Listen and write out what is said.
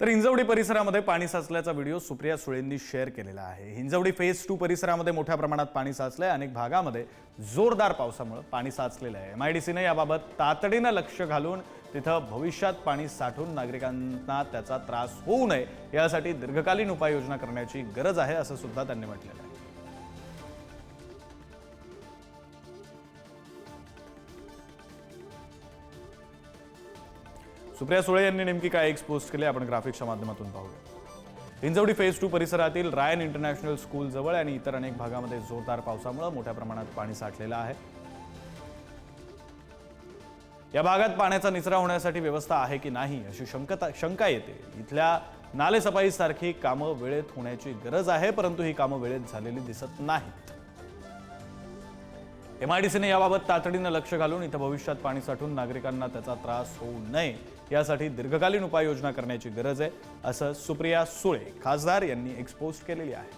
तर हिंजवडी परिसरामध्ये पाणी साचल्याचा व्हिडिओ सुप्रिया सुळेंनी शेअर केलेला आहे. हिंजवडी फेज टू परिसरामध्ये मोठ्या प्रमाणात पाणी साचलं आहे अनेक भागामध्ये जोरदार पावसामुळे पाणी साचलेलं आहे. एम आय डी सीने याबाबत तातडीनं लक्ष घालून तिथं भविष्यात पाणी साठून नागरिकांना त्याचा त्रास होऊ नये यासाठी दीर्घकालीन उपाययोजना करण्याची गरज आहे असं सुद्धा त्यांनी म्हटलेलं आहे. सुप्रिया सुळे यांनी नेमकी काय एक्सपोज केले आपण ग्राफिक्सच्या माध्यमातून पाहूया. हिंजवडी फेज टू परिसरातील रायन इंटरनॅशनल स्कूल जवळ आणि इतर अनेक भागामध्ये जोरदार पावसामुळे मोठ्या प्रमाणात पाणी साठलेलं आहे. या भागात पाण्याचा निचरा होण्यासाठी व्यवस्था आहे की नाही अशी शंकता शंका येते. इथल्या नालेसफाईसारखी कामं वेळेत होण्याची गरज आहे परंतु ही कामं वेळेत झालेली दिसत नाहीत. एमआयडीसीने याबाबत तातडीनं लक्ष घालून इथं भविष्यात पाणी साठून नागरिकांना त्याचा त्रास होऊ नये. यासाठी दीर्घकालीन उपाययोजना करण्याची गरज आहे असं सुप्रिया सुळे खासदार यांनी एक्सपोज केलेली आहे.